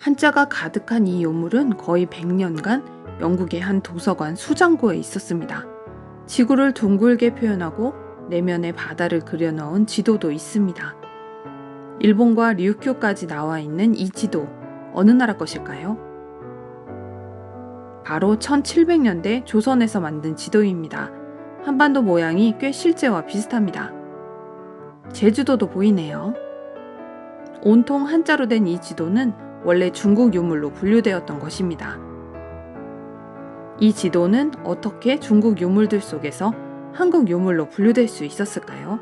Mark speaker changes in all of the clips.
Speaker 1: 한자가 가득한 이 유물은 거의 100년간 영국의 한 도서관 수장고에 있었습니다. 지구를 둥글게 표현하고 내면에 바다를 그려넣은 지도도 있습니다. 일본과 류큐까지 나와 있는 이 지도 어느 나라 것일까요? 바로 1700년대 조선에서 만든 지도입니다. 한반도 모양이 꽤 실제와 비슷합니다. 제주도도 보이네요. 온통 한자로 된 이 지도는 원래 중국 유물로 분류되었던 것입니다. 이 지도는 어떻게 중국 유물들 속에서 한국 유물로 분류될 수 있었을까요?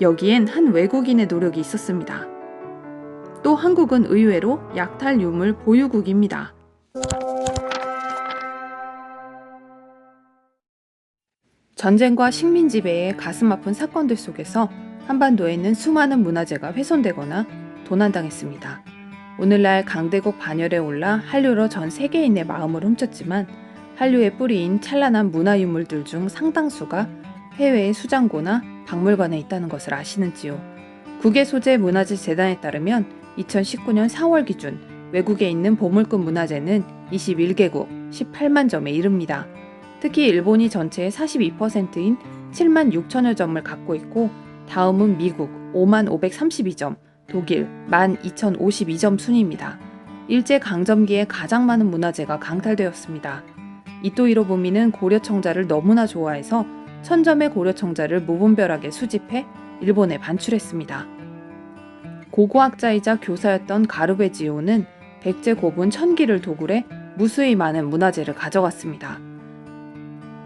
Speaker 1: 여기엔 한 외국인의 노력이 있었습니다. 또 한국은 의외로 약탈 유물 보유국입니다. 전쟁과 식민 지배의 가슴 아픈 사건들 속에서 한반도에는 수많은 문화재가 훼손되거나 도난당했습니다. 오늘날 강대국 반열에 올라 한류로 전 세계인의 마음을 훔쳤지만 한류의 뿌리인 찬란한 문화유물들 중 상당수가 해외의 수장고나 박물관에 있다는 것을 아시는지요? 국외 소재 문화재 재단에 따르면 2019년 4월 기준 외국에 있는 보물급 문화재는 21개국 18만 점에 이릅니다. 특히 일본이 전체의 42%인 7만 6천여 점을 갖고 있고 다음은 미국 5만 532점, 독일 1만 2,052점 순입니다. 일제 강점기에 가장 많은 문화재가 강탈되었습니다. 이토 히로부미는 고려 청자를 너무나 좋아해서 천점의 고려 청자를 무분별하게 수집해 일본에 반출했습니다. 고고학자이자 교사였던 가루베 지오는 백제 고분 천기를 도굴해 무수히 많은 문화재를 가져갔습니다.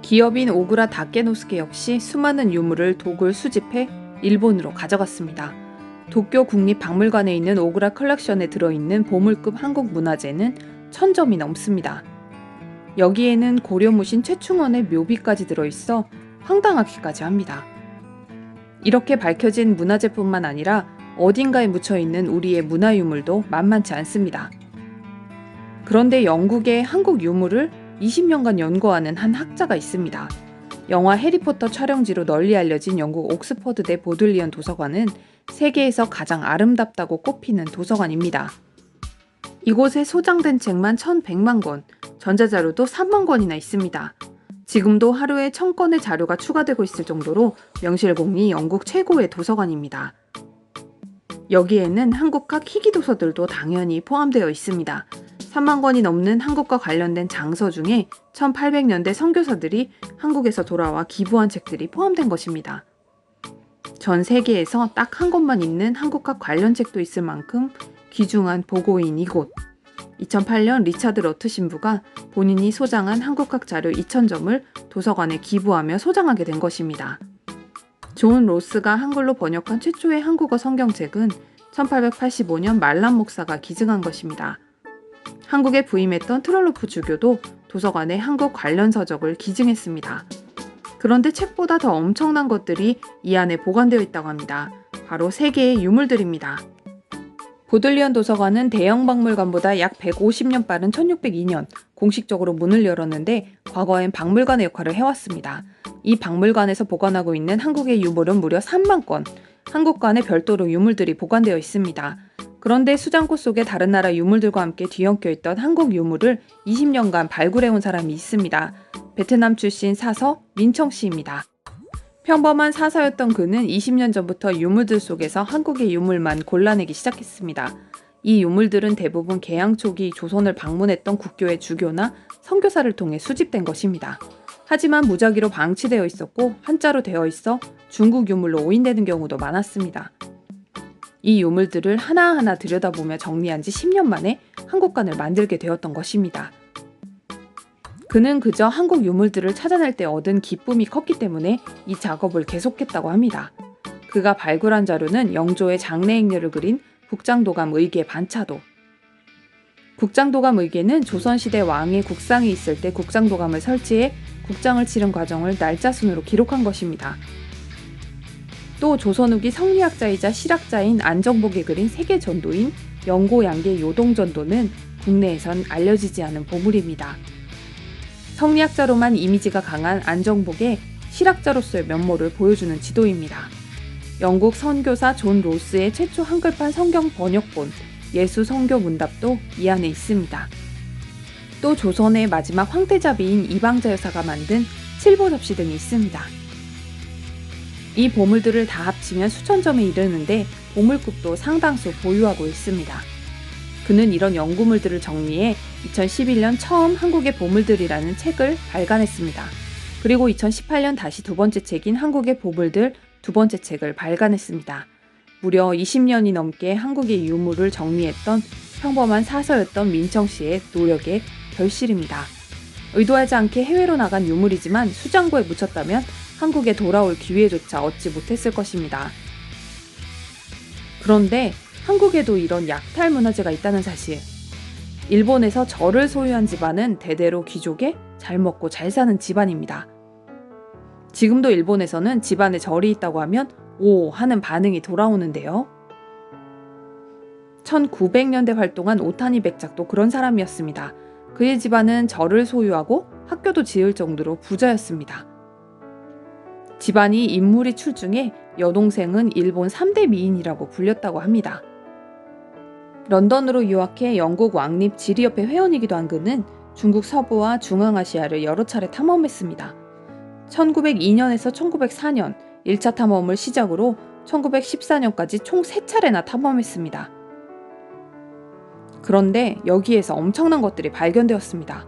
Speaker 1: 기업인 오구라 다케노스케 역시 수많은 유물을 도굴 수집해 일본으로 가져갔습니다. 도쿄 국립박물관에 있는 오그라 컬렉션에 들어있는 보물급 한국 문화재는 천점이 넘습니다. 여기에는 고려 무신 최충원의 묘비까지 들어있어 황당하기까지 합니다. 이렇게 밝혀진 문화재뿐만 아니라 어딘가에 묻혀있는 우리의 문화 유물도 만만치 않습니다. 그런데 영국의 한국 유물을 20년간 연구하는 한 학자가 있습니다. 영화 해리포터 촬영지로 널리 알려진 영국 옥스퍼드대 보들리언 도서관은 세계에서 가장 아름답다고 꼽히는 도서관입니다. 이곳에 소장된 책만 1,100만 권, 전자자료도 3만 권이나 있습니다. 지금도 하루에 1000건의 자료가 추가되고 있을 정도로 명실공히 영국 최고의 도서관입니다. 여기에는 한국학 희귀 도서들도 당연히 포함되어 있습니다. 3만 권이 넘는 한국과 관련된 장서 중에 1800년대 선교사들이 한국에서 돌아와 기부한 책들이 포함된 것입니다. 전 세계에서 딱 한 권만 있는 한국학 관련 책도 있을 만큼 귀중한 보고인 이곳. 2008년 리차드 러트 신부가 본인이 소장한 한국학 자료 2,000점을 도서관에 기부하며 소장하게 된 것입니다. 존 로스가 한글로 번역한 최초의 한국어 성경책은 1885년 말람 목사가 기증한 것입니다. 한국에 부임했던 트롤로프 주교도 도서관에 한국 관련 서적을 기증했습니다. 그런데 책보다 더 엄청난 것들이 이 안에 보관되어 있다고 합니다. 바로 세 개의 유물들입니다. 보들리언 도서관은 대형 박물관보다 약 150년 빠른 1602년 공식적으로 문을 열었는데 과거엔 박물관의 역할을 해왔습니다. 이 박물관에서 보관하고 있는 한국의 유물은 무려 3만 건, 한국관에 별도로 유물들이 보관되어 있습니다. 그런데 수장고 속에 다른 나라 유물들과 함께 뒤엉켜 있던 한국 유물을 20년간 발굴해온 사람이 있습니다. 베트남 출신 사서 민청 씨입니다. 평범한 사서였던 그는 20년 전부터 유물들 속에서 한국의 유물만 골라내기 시작했습니다. 이 유물들은 대부분 개항 초기 조선을 방문했던 국교의 주교나 선교사를 통해 수집된 것입니다. 하지만 무작위로 방치되어 있었고 한자로 되어 있어 중국 유물로 오인되는 경우도 많았습니다. 이 유물들을 하나하나 들여다보며 정리한 지 10년 만에 한국관을 만들게 되었던 것입니다. 그는 그저 한국 유물들을 찾아낼 때 얻은 기쁨이 컸기 때문에 이 작업을 계속했다고 합니다. 그가 발굴한 자료는 영조의 장래행렬을 그린 국장도감 의계 반차도. 국장도감 의계는 조선시대 왕의 국상이 있을 때 국장도감을 설치해 국장을 치른 과정을 날짜 순으로 기록한 것입니다. 또 조선 후기 성리학자이자 실학자인 안정복이 그린 세계 전도인 영고양계 요동 전도는 국내에선 알려지지 않은 보물입니다. 성리학자로만 이미지가 강한 안정복의 실학자로서의 면모를 보여주는 지도입니다. 영국 선교사 존 로스의 최초 한글판 성경 번역본 예수 성교 문답도 이 안에 있습니다. 또 조선의 마지막 황태자비인 이방자 여사가 만든 칠보 접시 등이 있습니다. 이 보물들을 다 합치면 수천 점에 이르는데 보물국도 상당수 보유하고 있습니다. 그는 이런 연구물들을 정리해 2011년 처음 한국의 보물들이라는 책을 발간했습니다. 그리고 2018년 다시 두 번째 책인 한국의 보물들 두 번째 책을 발간했습니다. 무려 20년이 넘게 한국의 유물을 정리했던 평범한 사서였던 민청 씨의 노력의 결실입니다. 의도하지 않게 해외로 나간 유물이지만 수장고에 묻혔다면 한국에 돌아올 기회조차 얻지 못했을 것입니다. 그런데 한국에도 이런 약탈 문화재가 있다는 사실. 일본에서 절을 소유한 집안은 대대로 귀족의 잘 먹고 잘 사는 집안입니다. 지금도 일본에서는 집안에 절이 있다고 하면 오 하는 반응이 돌아오는데요. 1900년대 활동한 오타니 백작도 그런 사람이었습니다. 그의 집안은 절을 소유하고 학교도 지을 정도로 부자였습니다. 집안이 인물이 출중해 여동생은 일본 3대 미인이라고 불렸다고 합니다. 런던으로 유학해 영국 왕립 지리협회 회원이기도 한 그는 중국 서부와 중앙아시아를 여러 차례 탐험했습니다. 1902년에서 1904년 1차 탐험을 시작으로 1914년까지 총 3차례나 탐험했습니다. 그런데 여기에서 엄청난 것들이 발견되었습니다.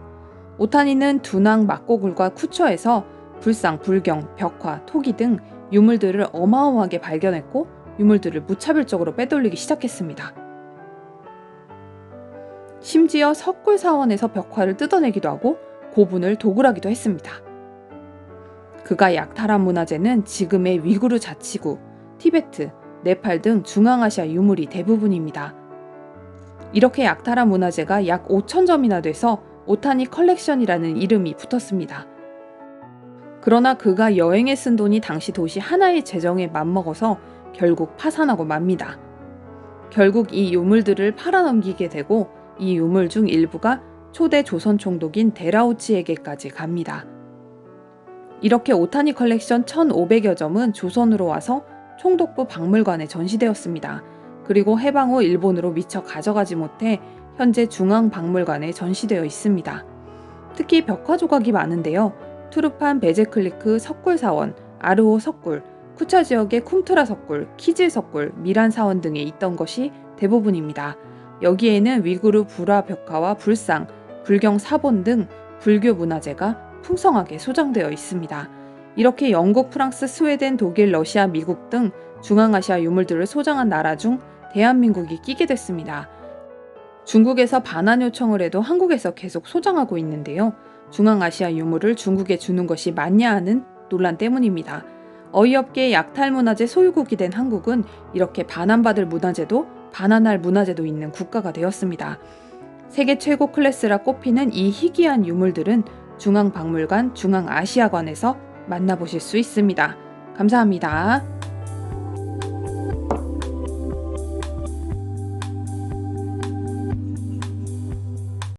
Speaker 1: 오타니는 두낭 막고굴과 쿠처에서 불상, 불경, 벽화, 토기 등 유물들을 어마어마하게 발견했고 유물들을 무차별적으로 빼돌리기 시작했습니다. 심지어 석굴 사원에서 벽화를 뜯어내기도 하고 고분을 도굴하기도 했습니다. 그가 약탈한 문화재는 지금의 위구르 자치구, 티베트, 네팔 등 중앙아시아 유물이 대부분입니다. 이렇게 약탈한 문화재가 약 5천 점이나 돼서 오타니 컬렉션이라는 이름이 붙었습니다. 그러나 그가 여행에 쓴 돈이 당시 도시 하나의 재정에 맞먹어서 결국 파산하고 맙니다. 결국 이 유물들을 팔아넘기게 되고 이 유물 중 일부가 초대 조선 총독인 데라우치에게까지 갑니다. 이렇게 오타니 컬렉션 1,500여 점은 조선으로 와서 총독부 박물관에 전시되었습니다. 그리고 해방 후 일본으로 미처 가져가지 못해 현재 중앙박물관에 전시되어 있습니다. 특히 벽화 조각이 많은데요. 투르판 베제클리크 석굴 사원, 아르호 석굴, 쿠차 지역의 쿰트라 석굴, 키질 석굴, 미란 사원 등에 있던 것이 대부분입니다. 여기에는 위구르 불화 벽화와 불상, 불경 사본 등 불교 문화재가 풍성하게 소장되어 있습니다. 이렇게 영국, 프랑스, 스웨덴, 독일, 러시아, 미국 등 중앙아시아 유물들을 소장한 나라 중 대한민국이 끼게 됐습니다. 중국에서 반환 요청을 해도 한국에서 계속 소장하고 있는데요. 중앙아시아 유물을 중국에 주는 것이 맞냐 하는 논란 때문입니다. 어이없게 약탈 문화재 소유국이 된 한국은 이렇게 반환받을 문화재도 반환할 문화재도 있는 국가가 되었습니다. 세계 최고 클래스라 꼽히는 이 희귀한 유물들은 중앙박물관 중앙아시아관에서 만나보실 수 있습니다. 감사합니다.